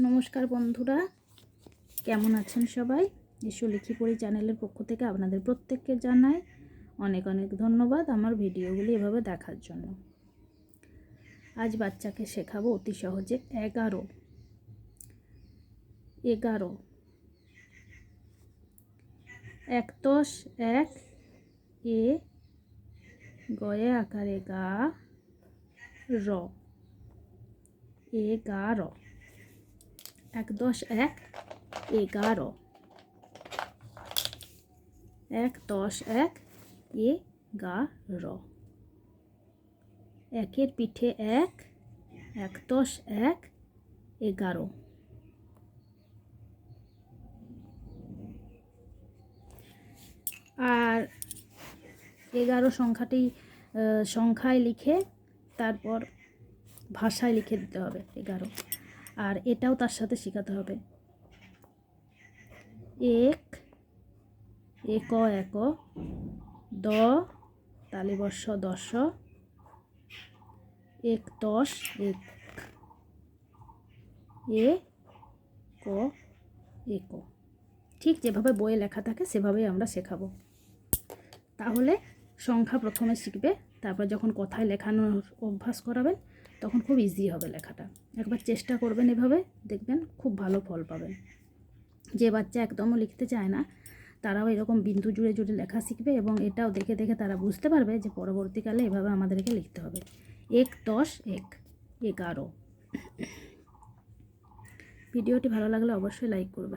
নমস্কার বন্ধুরা। কেমন আছেন সবাই? এসো লিখি পড়ি চ্যানেলের পক্ষ থেকে আপনাদের প্রত্যেককে জানাই অনেক অনেক ধন্যবাদ আমার ভিডিওগুলি এভাবে দেখার জন্য। আজ বাচ্চাকে শেখাবো অতি সহজে এগারো। এগারো। এক দশ এক, এ, গয়ে আকারে গা, র। এগারো। এক দশ এক এগারো। এক দশ এক এ গা একের পিঠে এক এক দশ এক এগারো। আর এগারো সংখ্যাটি সংখ্যায় লিখে তারপর ভাষায় লিখে দিতে হবে, এগারো। আর এটাও তার সাথে শেখাতে হবে। এক এক এক, দ তালিবর্ষ দশ। এক দশ, এক। এ, ক, এক। ঠিক যেভাবে বইয়ে লেখা থাকে, সেভাবেই আমরা শেখাবো। তাহলে সংখ্যা প্রথমে শিখবে, তারপর যখন কথায় লেখানোর অভ্যাস করাবেন তখন খুব ইজি হবে লেখাটা। একবার চেষ্টা করবেন এভাবে, দেখবেন খুব ভালো ফল পাবেন। যে বাচ্চা একদমও লিখতে চায় না, তারাও এরকম বিন্দু জুড়ে জুড়ে লেখা শিখবে এবং এটাও দেখে দেখে তারা বুঝতে পারবে যে পরবর্তীকালে এভাবে আমাদেরকে লিখতে হবে। এক দশ এক, এগারো। ভিডিওটি ভালো লাগলে অবশ্যই লাইক করবেন।